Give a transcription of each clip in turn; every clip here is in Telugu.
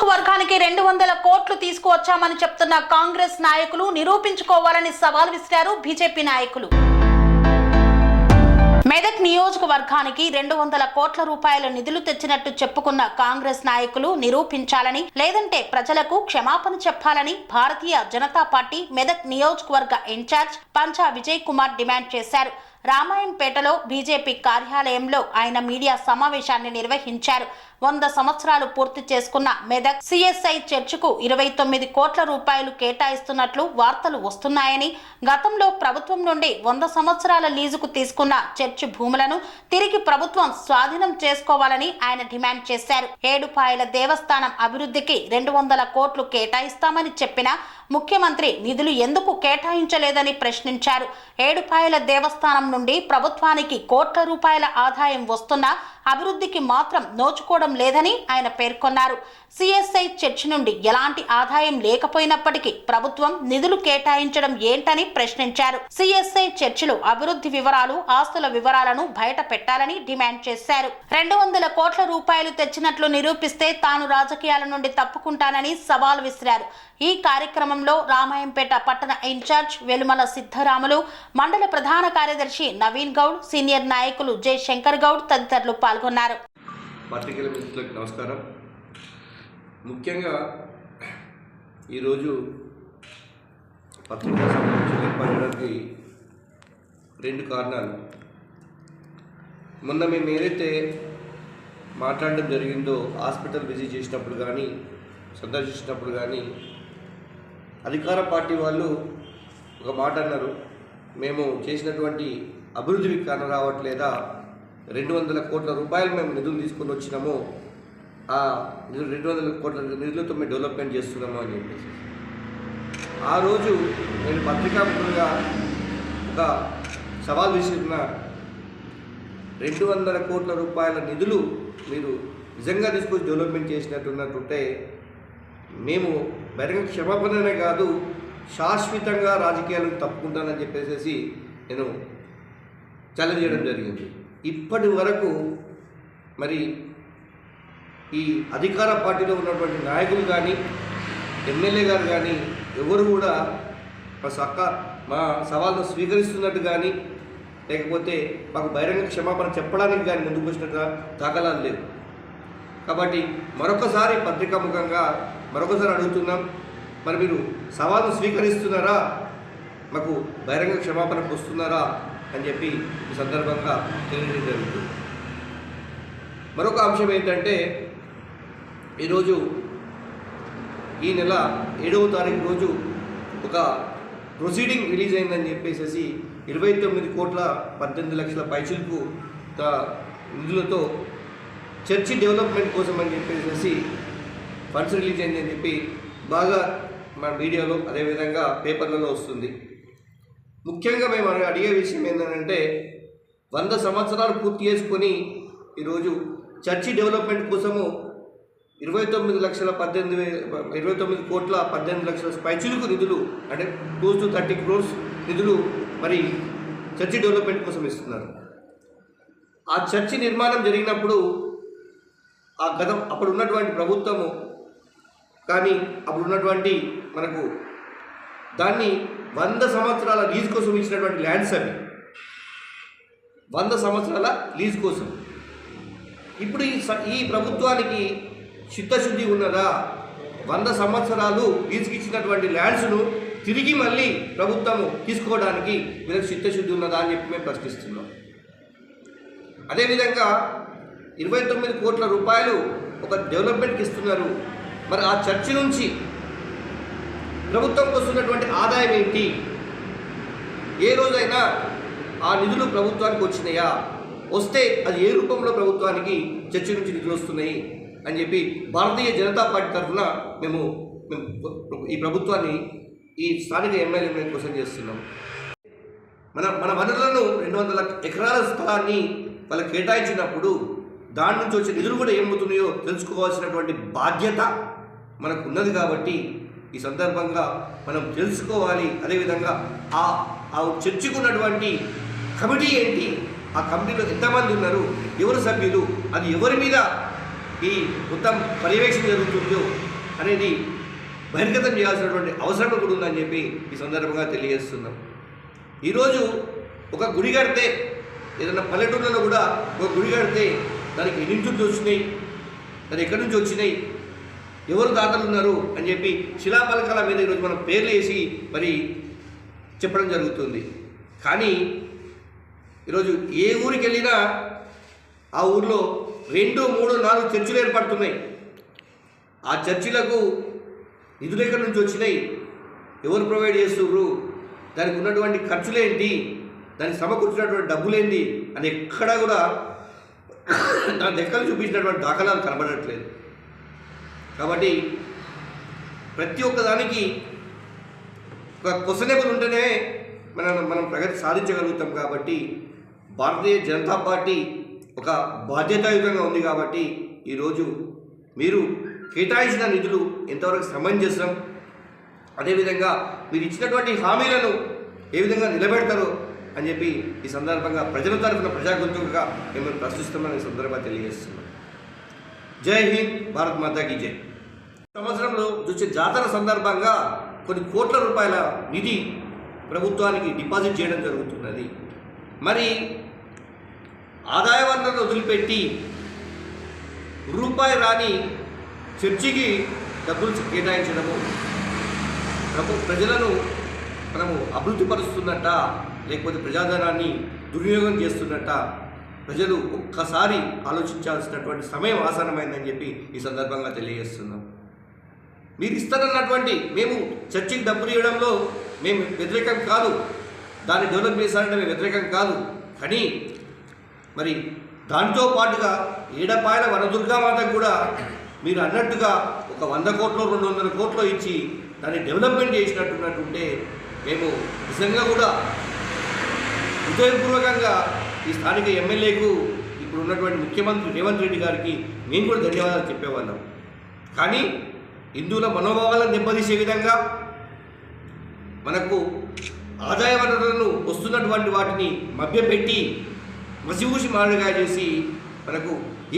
నియోజకవర్గానికి రెండు వందల కోట్లు తీసుకువచ్చామని చెప్తున్న కాంగ్రెస్ నాయకులు నిరూపించుకోవాలని సవాల్ విసిరారు బీజేపీ నాయకులు. మెదక్ నియోజకవర్గానికి రెండు వందల కోట్ల రూపాయల నిధులు తెచ్చినట్టు చెప్పుకున్న కాంగ్రెస్ నాయకులు నిరూపించాలని లేదంటే ప్రజలకు క్షమాపణ చెప్పాలని భారతీయ జనతా పార్టీ మెదక్ నియోజకవర్గ ఇన్ఛార్జ్ పంచా విజయ్ కుమార్ డిమాండ్ చేశారు. రామాయంపేటలో బీజేపీ కార్యాలయంలో ఆయన మీడియా సమావేశాన్ని నిర్వహించారు. వంద సంవత్సరాలు పూర్తి చేసుకున్న మెదక్ సిఎస్ఐ చర్చికు ఇరవై తొమ్మిది కోట్ల రూపాయలు కేటాయిస్తున్నట్లు వార్తలు వస్తున్నాయని గతంలో ప్రభుత్వం నుండి వంద సంవత్సరాల లీజుకు తీసుకున్న చర్చి భూములను తిరిగి ప్రభుత్వం స్వాధీనం చేసుకోవాలని ఆయన డిమాండ్ చేశారు. ఏడుపాయల దేవస్థానం అభివృద్ధికి రెండు వందల కోట్లు కేటాయిస్తామని చెప్పినా ముఖ్యమంత్రి నిధులు ఎందుకు కేటాయించలేదని ప్రశ్నించారు. ఏడుపాయల దేవస్థానం నుండి ప్రభుత్వానికి కోట్ల రూపాయల ఆదాయం వస్తున్నా అభివృద్ధికి మాత్రం నోచుకోవడం లేదని ఆయన పేర్కొన్నారు. సిఎస్ఐ చర్చి నుండి ఎలాంటి ఆదాయం లేకపోయినప్పటికీ ప్రభుత్వం నిధులు కేటాయించడం ఏంటని ప్రశ్నించారు. సిఎస్ఐ చర్చిలో అభివృద్ధి వివరాలు ఆస్తుల వివరాలను బయట పెట్టాలని డిమాండ్ చేశారు. రెండు వందల కోట్ల రూపాయలు తెచ్చినట్లు నిరూపిస్తే తాను రాజకీయాల నుండి తప్పుకుంటానని సవాల్ విసిరారు. ఈ కార్యక్రమంలో రామాయంపేట పట్టణ ఇన్ఛార్జ్ వెలుమల సిద్ధరాములు మండల ప్రధాన కార్యదర్శి నవీన్ గౌడ్ సీనియర్ నాయకులు జై శంకర్ గౌడ్ తదితరులు పాల్గొన్నారు. పత్రికల మిత్రులకు నమస్కారం. ముఖ్యంగా ఈరోజు పత్రికా సమావేశం ఏర్పడడానికి రెండు కారణాలు. మొన్న మేము ఏదైతే మాట్లాడడం జరిగిందో హాస్పిటల్ విజిట్ చేసినప్పుడు కానీ సందర్శించినప్పుడు కానీ అధికార పార్టీ వాళ్ళు ఒక మాట అన్నారు. మేము చేసినటువంటి అభివృద్ధికి కారణం రావట్లేదా? రెండు వందల కోట్ల రూపాయలు మేము నిధులు తీసుకొని వచ్చినాము. ఆ నిధులు రెండు వందల కోట్ల నిధులతో మేము డెవలప్మెంట్ చేస్తున్నాము అని చెప్పేసి. ఆ రోజు నేను పత్రికాముఖంగా ఒక సవాల్ విసిరిన రెండు వందల కోట్ల రూపాయల నిధులు మీరు నిజంగా తీసుకొచ్చి డెవలప్మెంట్ చేసినట్టున్నట్టుంటే మేము బహిరంగ క్షమాపణనే కాదు శాశ్వతంగా రాజకీయాలను తప్పుకుంటానని చెప్పేసి నేను ఛాలెంజ్ చేయడం జరిగింది. ఇప్పటి వరకు మరి ఈ అధికార పార్టీలో ఉన్నటువంటి నాయకులు కానీ ఎమ్మెల్యే గారు కానీ ఎవరు కూడా మా సక్క మా సవాళ్ళను స్వీకరిస్తున్నట్టు కానీ లేకపోతే మాకు బహిరంగ క్షమాపణ చెప్పడానికి కానీ ముందుకు వచ్చినట్టుగా దాఖలాలు లేవు. కాబట్టి మరొకసారి పత్రికాముఖంగా మరొకసారి అడుగుతున్నాం మరి మీరు సవాళ్ళు స్వీకరిస్తున్నారా? మాకు బహిరంగ క్షమాపణకు వస్తున్నారా అని చెప్పి ఈ సందర్భంగా తెలియజేయడం జరుగుతుంది. మరొక అంశం ఏంటంటే ఈరోజు ఈ నెల ఏడవ తారీఖు రోజు ఒక ప్రొసీడింగ్ రిలీజ్ అయిందని చెప్పేసి ఇరవై తొమ్మిది కోట్ల పద్దెనిమిది లక్షల పైచులకు నిధులతో చర్చి డెవలప్మెంట్ కోసం అని చెప్పేసి ఫండ్స్ రిలీజ్ అయిందని చెప్పి బాగా మన మీడియాలో అదేవిధంగా పేపర్లలో వస్తుంది. ముఖ్యంగా మేము అడిగే విషయం ఏంటంటే వంద సంవత్సరాలు పూర్తి చేసుకొని ఈరోజు చర్చి డెవలప్మెంట్ కోసము ఇరవై తొమ్మిది లక్షల పద్దెనిమిది వే- ఇరవై తొమ్మిది కోట్ల పద్దెనిమిది లక్షల పైచులకు నిధులు అంటే టూ టు థర్టీ క్రోర్స్ నిధులు మరి చర్చి డెవలప్మెంట్ కోసం ఇస్తున్నారు. ఆ చర్చి నిర్మాణం జరిగినప్పుడు ఆ గతం అప్పుడు ఉన్నటువంటి ప్రభుత్వము కానీ అప్పుడు ఉన్నటువంటి మనకు దాన్ని వంద సంవత్సరాల లీజ్ కోసం ఇచ్చినటువంటి ల్యాండ్స్ అవి. వంద సంవత్సరాల లీజ్ కోసం. ఇప్పుడు ఈ స- ఈ ప్రభుత్వానికి చిత్తశుద్ధి ఉన్నదా? వంద సంవత్సరాలు లీజుకి ఇచ్చినటువంటి ల్యాండ్స్ను తిరిగి మళ్ళీ ప్రభుత్వము తీసుకోవడానికి వీళ్ళకి చిత్తశుద్ధి ఉన్నదా అని చెప్పి మేము ప్రశ్నిస్తున్నాం. అదేవిధంగా ఇరవై తొమ్మిది కోట్ల రూపాయలు ఒక డెవలప్మెంట్కి ఇస్తున్నారు. మరి ఆ చర్చి నుంచి ప్రభుత్వంకి వస్తున్నటువంటి ఆదాయం ఏంటి? ఏ రోజైనా ఆ నిధులు ప్రభుత్వానికి వచ్చినాయా? వస్తే అది ఏ రూపంలో ప్రభుత్వానికి చర్చ నుంచి నిధులు వస్తున్నాయి అని చెప్పి భారతీయ జనతా పార్టీ తరఫున మేము ఈ ప్రభుత్వాన్ని ఈ స్థానిక ఎమ్మెల్యేలను క్వశ్చన్ చేస్తున్నాం. మన మన వనరులను రెండు వందల ఎకరాల స్థలాన్ని వాళ్ళకి కేటాయించినప్పుడు దాని నుంచి వచ్చే నిధులు కూడా ఏమవుతున్నాయో తెలుసుకోవాల్సినటువంటి బాధ్యత మనకు ఉన్నది కాబట్టి ఈ సందర్భంగా మనం తెలుసుకోవాలి. అదేవిధంగా ఆ ఆ చర్చకున్నటువంటి కమిటీ ఏంటి? ఆ కమిటీలో ఎంతమంది ఉన్నారు? ఎవరు సభ్యులు? అది ఎవరి మీద ఈ మొత్తం పర్యవేక్షణ జరుగుతుందో అనేది బహిర్గతం చేయాల్సినటువంటి అవసరం కూడా ఉందని చెప్పి ఈ సందర్భంగా తెలియజేస్తున్నాం. ఈరోజు ఒక గుడి కడితే ఏదైనా పల్లెటూళ్ళలో కూడా ఒక గుడి కడితే దానికి ఎన్ని నుంచి వచ్చినాయి? దాని ఎక్కడి నుంచి వచ్చినాయి? ఎవరు దాతలు ఉన్నారు అని చెప్పి శిలాపలకాల మీద ఈరోజు మనం పేర్లు వేసి మరి చెప్పడం జరుగుతుంది. కానీ ఈరోజు ఏ ఊరికి వెళ్ళినా ఆ ఊర్లో రెండు మూడు నాలుగు చర్చిలు ఏర్పడుతున్నాయి. ఆ చర్చిలకు నిధులు ఎక్కడి నుంచి వచ్చినాయి? ఎవరు ప్రొవైడ్ చేస్తున్నారు దానికి ఉన్నటువంటి ఖర్చులేంటి? దానికి సమకూర్చినటువంటి డబ్బులేంటి? అని ఎక్కడా కూడా దాని లెక్కలు చూపించినటువంటి దాఖలాలు కనబడట్లేదు. కాబట్టి ప్రతి ఒక్కదానికి ఒక క్వశ్చనబుల్ ఉంటేనే మనం మనం ప్రగతి సాధించగలుగుతాం కాబట్టి భారతీయ జనతా పార్టీ ఒక బాధ్యతాయుతంగా ఉంది కాబట్టి ఈరోజు మీరు కేటాయించిన నిధులు ఎంతవరకు సమంజసం అదేవిధంగా మీరు ఇచ్చినటువంటి హామీలను ఏ విధంగా నిలబెడతారో అని చెప్పి ఈ సందర్భంగా ప్రజల తరఫున ప్రజాగొంతుగా మిమ్మల్ని ప్రశ్నిస్తామని సందర్భంగా తెలియజేస్తున్నాం. జై హింద్ భారత్ మాతాకి జై. సంవత్సరంలో చూసే జాతర సందర్భంగా కొన్ని కోట్ల రూపాయల నిధి ప్రభుత్వానికి డిపాజిట్ చేయడం జరుగుతున్నది. మరి ఆదాయ వనరులను వదిలిపెట్టి రూపాయి రాని చర్చికి డబ్బులు కేటాయించడము ప్రభు ప్రజలను మనము అభివృద్ధిపరుస్తున్నట్ట లేకపోతే ప్రజాధనాన్ని దుర్వినియోగం చేస్తున్నట్ట ప్రజలు ఒక్కసారి ఆలోచించాల్సినటువంటి సమయం ఆసనమైందని చెప్పి ఈ సందర్భంగా తెలియజేస్తున్నాం. మీరు ఇస్తారన్నటువంటి మేము చర్చికి డబ్బులు ఇవ్వడంలో మేము వ్యతిరేకం కాదు. దాన్ని డెవలప్ చేశారంటే మేము వ్యతిరేకం కాదు. కానీ మరి దాంతో పాటుగా ఏడపాయల వనదుర్గామాతకు కూడా మీరు అన్నట్టుగా ఒక వంద కోట్లు రెండు వందల కోట్లు ఇచ్చి దాన్ని డెవలప్మెంట్ చేసినట్టున్నట్టుంటే మేము నిజంగా కూడా హృదయపూర్వకంగా ఈ స్థానిక ఎమ్మెల్యేకు ఇప్పుడు ఉన్నటువంటి ముఖ్యమంత్రి రేవంత్ రెడ్డి గారికి మేము కూడా ధన్యవాదాలు చెప్పేవాళ్ళం. కానీ హిందువుల మనోభావాలను దెబ్బతీసే విధంగా మనకు ఆదాయ వనరులను వస్తున్నటువంటి వాటిని మభ్యపెట్టి మసిఊసి మారుగా చేసి మనకు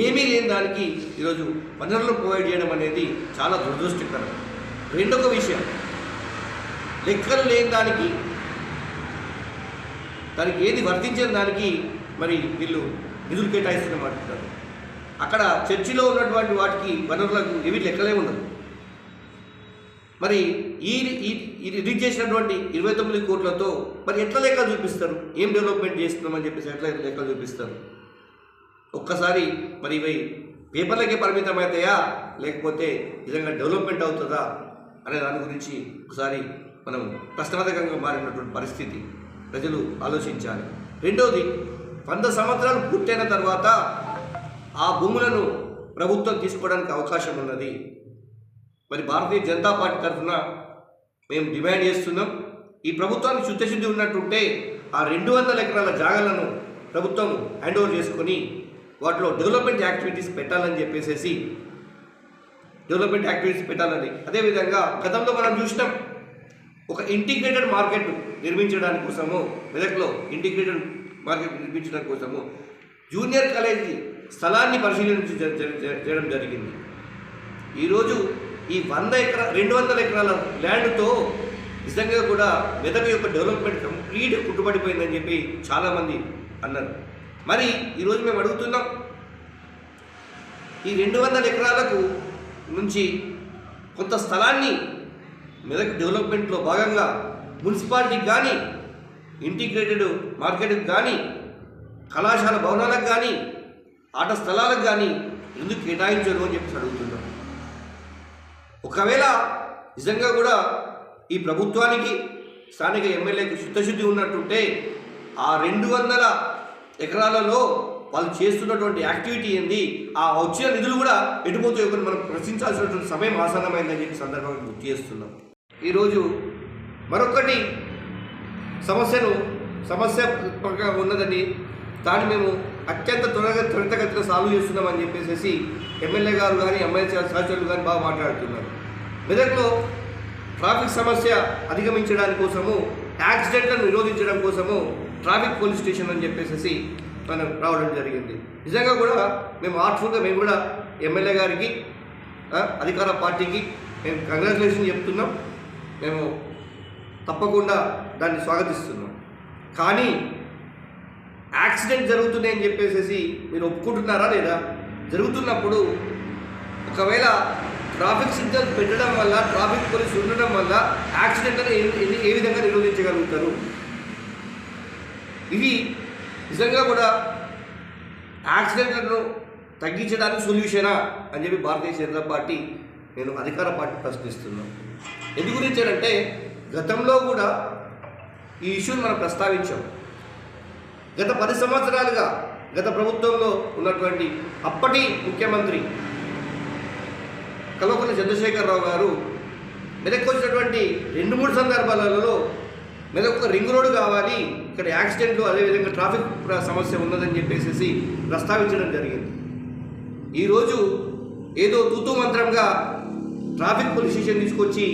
ఏమీ లేని దానికి ఈరోజు వనరులను ప్రొవైడ్ చేయడం అనేది చాలా దురదృష్టకరం. రెండొక విషయం లెక్కలు లేని దానికి దానికి ఏది వర్తించిన దానికి మరి వీళ్ళు నిధులు కేటాయిస్తున్నామంటున్నారు అక్కడ చర్చిలో ఉన్నటువంటి వాటికి వనరులకు ఇవి లెక్కలే ఉండదు. మరి ఈ ఈ- రిలీజ్ చేసినటువంటి ఇరవై తొమ్మిది కోట్లతో మరి ఎట్లా లెక్కలు చూపిస్తారు? ఏం డెవలప్మెంట్ చేస్తున్నామని చెప్పేసి ఎట్లా లెక్కలు చూపిస్తారు? ఒక్కసారి మరి ఇవి పేపర్లకే పరిమితం అవుతాయా లేకపోతే నిజంగా డెవలప్మెంట్ అవుతుందా? అనే దాని గురించి ఒకసారి మనం ప్రశ్నార్థకంగా మారినటువంటి పరిస్థితి ప్రజలు ఆలోచించాలి. రెండవది వంద సంవత్సరాలు పూర్తయిన తర్వాత ఆ భూములను ప్రభుత్వం తీసుకోవడానికి అవకాశం ఉన్నది. మరి భారతీయ జనతా పార్టీ తరఫున మేము డిమాండ్ చేస్తున్నాం. ఈ ప్రభుత్వానికి శుద్ధశుద్ధి ఉన్నట్టుంటే ఆ రెండు వందల ఎకరాల జాగాలను ప్రభుత్వం హ్యాండ్ ఓవర్ చేసుకొని వాటిలో డెవలప్మెంట్ యాక్టివిటీస్ పెట్టాలని చెప్పేసి డెవలప్మెంట్ యాక్టివిటీస్ పెట్టాలని. అదేవిధంగా గతంలో మనం చూసినాం ఒక ఇంటిగ్రేటెడ్ మార్కెట్ నిర్మించడానికి కోసము మెదక్లో ఇంటిగ్రేటెడ్ మార్కెట్ నిర్మించడం కోసము జూనియర్ కాలేజీ స్థలాన్ని పరిశీలించి చేయడం జరిగింది. ఈరోజు ఈ వంద ఎకరా రెండు వందల ఎకరాల ల్యాండ్తో నిజంగా కూడా మెదక్ యొక్క డెవలప్మెంట్ కంప్లీట్ కుట్టుబడిపోయిందని చెప్పి చాలామంది అన్నారు. మరి ఈరోజు మేము అడుగుతున్నాం ఈ రెండు వందల ఎకరాలకు నుంచి కొంత స్థలాన్ని మెదక్ డెవలప్మెంట్లో భాగంగా మున్సిపాలిటీకి కానీ ఇంటిగ్రేటెడ్ మార్కెట్కి కానీ కళాశాల భవనాలకు కానీ ఆట స్థలాలకు కానీ ఎందుకు కేటాయించరు అని చెప్పి అడుగుతున్నాం ఒకవేళ నిజంగా కూడా ఈ ప్రభుత్వానికి స్థానిక ఎమ్మెల్యేకి శుద్ధశుద్ధి ఉన్నట్టుంటే ఆ రెండు వందల ఎకరాలలో వాళ్ళు చేస్తున్నటువంటి యాక్టివిటీ ఏంది ఆ వచ్చిన నిధులు కూడా ఎటుపోతే ఒకటి మనం ప్రశ్నించాల్సినటువంటి సమయం ఆసన్నమైందని చెప్పి సందర్భంగా గుర్తు చేస్తున్నాం. ఈరోజు మరొకటి సమస్యను సమస్యాత్మకంగా ఉన్నదని దాన్ని మేము అత్యంత త్వరగా త్వరితగతిన సాల్వ్ చేస్తున్నామని చెప్పేసి ఎమ్మెల్యే గారు కానీ ఎమ్మెల్యే సహచరులు కానీ బాగా మాట్లాడుతున్నారు. మెదక్లో ట్రాఫిక్ సమస్య అధిగమించడానికి కోసము యాక్సిడెంట్లను నిరోధించడం కోసము ట్రాఫిక్ పోలీస్ స్టేషన్ అని చెప్పేసి మనం రావడం జరిగింది. నిజంగా కూడా మేము ఆర్ట్ఫుల్గా మేము కూడా ఎమ్మెల్యే గారికి అధికార పార్టీకి మేము కంగ్రాచులేషన్ చెప్తున్నాం. మేము తప్పకుండా దాన్ని స్వాగతిస్తున్నాం. కానీ యాక్సిడెంట్ జరుగుతుంది అని చెప్పేసి మీరు ఒప్పుకుంటున్నారా లేదా? జరుగుతున్నప్పుడు ఒకవేళ ట్రాఫిక్ సిగ్నల్ పెట్టడం వల్ల ట్రాఫిక్ పోలీస్ ఉండడం వల్ల యాక్సిడెంట్లను ఏ- విధంగా నిరోధించగలుగుతారు? ఇవి నిజంగా కూడా యాక్సిడెంట్లను తగ్గించడానికి సొల్యూషనా అని చెప్పి భారతీయ జనతా పార్టీ నేను అధికార పార్టీ ప్రశ్నిస్తున్నాను ఎందు గురించి అంటే గతంలో కూడా ఈ ఇష్యూని మనం ప్రస్తావించాం. గత పది సంవత్సరాలుగా గత ప్రభుత్వంలో ఉన్నటువంటి అప్పటి ముఖ్యమంత్రి కల్వకుంట్ల చంద్రశేఖరరావు గారు మెదక్ వచ్చినటువంటి రెండు మూడు సందర్భాలలో మెదక్ ఒక రింగ్ రోడ్డు కావాలి ఇక్కడ యాక్సిడెంట్లు అదేవిధంగా ట్రాఫిక్ సమస్య ఉన్నదని చెప్పేసి ప్రస్తావించడం జరిగింది. ఈరోజు ఏదో తూతూ మంత్రంగా ట్రాఫిక్ పోలీస్ స్టేషన్ తీసుకొచ్చి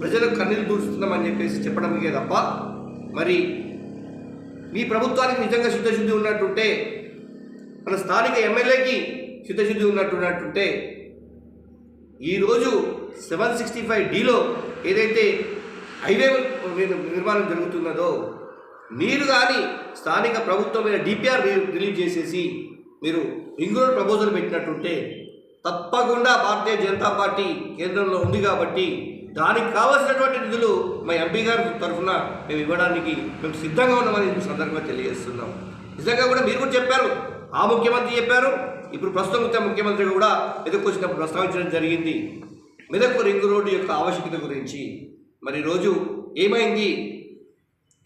ప్రజలకు కన్నీళ్ళు దూరుస్తున్నామని చెప్పేసి చెప్పడమే తప్ప మరి మీ ప్రభుత్వానికి నిజంగా శుద్ధశుద్ధి ఉన్నట్టుంటే మన స్థానిక ఎమ్మెల్యేకి శుద్ధశుద్ధి ఉన్నట్టున్నట్టుంటే ఈరోజు సెవెన్ సిక్స్టీ ఫైవ్ డీలో ఏదైతే హైవే నిర్మాణం జరుగుతున్నదో మీరు కానీ స్థానిక ప్రభుత్వమైన డిపిఆర్ రిలీజ్ చేసేసి మీరు రింగ్ రోడ్ ప్రపోజల్ పెట్టినట్టుంటే తప్పకుండా భారతీయ జనతా పార్టీ కేంద్రంలో ఉంది కాబట్టి దానికి కావలసినటువంటి నిధులు మా ఎంపీ గారి తరఫున మేము ఇవ్వడానికి మేము సిద్ధంగా ఉన్నామని సందర్భంగా తెలియజేస్తున్నాం. నిజంగా కూడా మీరు కూడా చెప్పారు. ఆ ముఖ్యమంత్రి చెప్పారు. ఇప్పుడు ప్రస్తుతం ముఖ్యమంత్రి కూడా ఎదుర్కొచ్చినప్పుడు ప్రస్తావించడం జరిగింది. మెదక్ రింగ్ రోడ్డు యొక్క ఆవశ్యకత గురించి. మరి రోజు ఏమైంది?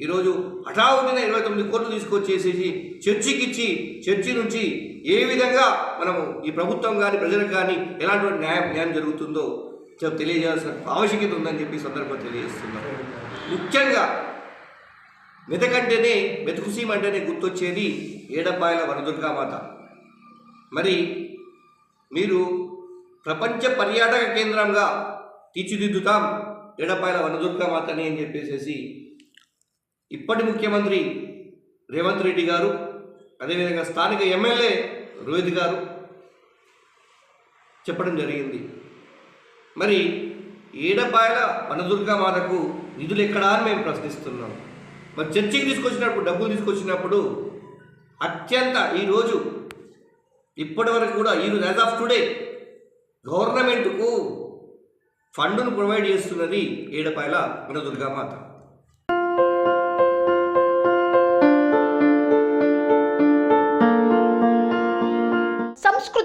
ఈరోజు హఠావుడిన ఇరవై తొమ్మిది కోట్లు తీసుకొచ్చేసేసి చర్చికి ఇచ్చి చర్చి నుంచి ఏ విధంగా మనము ఈ ప్రభుత్వం కానీ ప్రజలకు కానీ ఎలాంటి న్యాయం న్యాయం జరుగుతుందో తెలియజేయాల్సిన ఆవశ్యకత ఉందని చెప్పి సందర్భం సందర్భంగా ముఖ్యంగా మెదకంటేనే మెతుకుసీమ అంటేనే గుర్తొచ్చేది ఏడబ్బాయిల వనదుర్గామాత మరి మీరు ప్రపంచ పర్యాటక కేంద్రంగా తీర్చిదిద్దుతాం ఏడబ్బాయిల వనదుర్గామాతని అని చెప్పేసి ఇప్పటి ముఖ్యమంత్రి రేవంత్ రెడ్డి గారు అదేవిధంగా స్థానిక ఎమ్మెల్యే రోహిత్ గారు చెప్పడం జరిగింది. మరి ఏడపాయల వనదుర్గామాతకు నిధులు ఎక్కడా అని మేము ప్రశ్నిస్తున్నాం. మరి చర్చికి తీసుకొచ్చినప్పుడు డబ్బులు తీసుకొచ్చినప్పుడు అత్యంత ఈరోజు ఇప్పటి వరకు కూడా ఈ యాజ్ ఆఫ్ టుడే గవర్నమెంట్కు ఫండ్ను ప్రొవైడ్ చేస్తున్నది ఏడపాయల వనదుర్గామాత.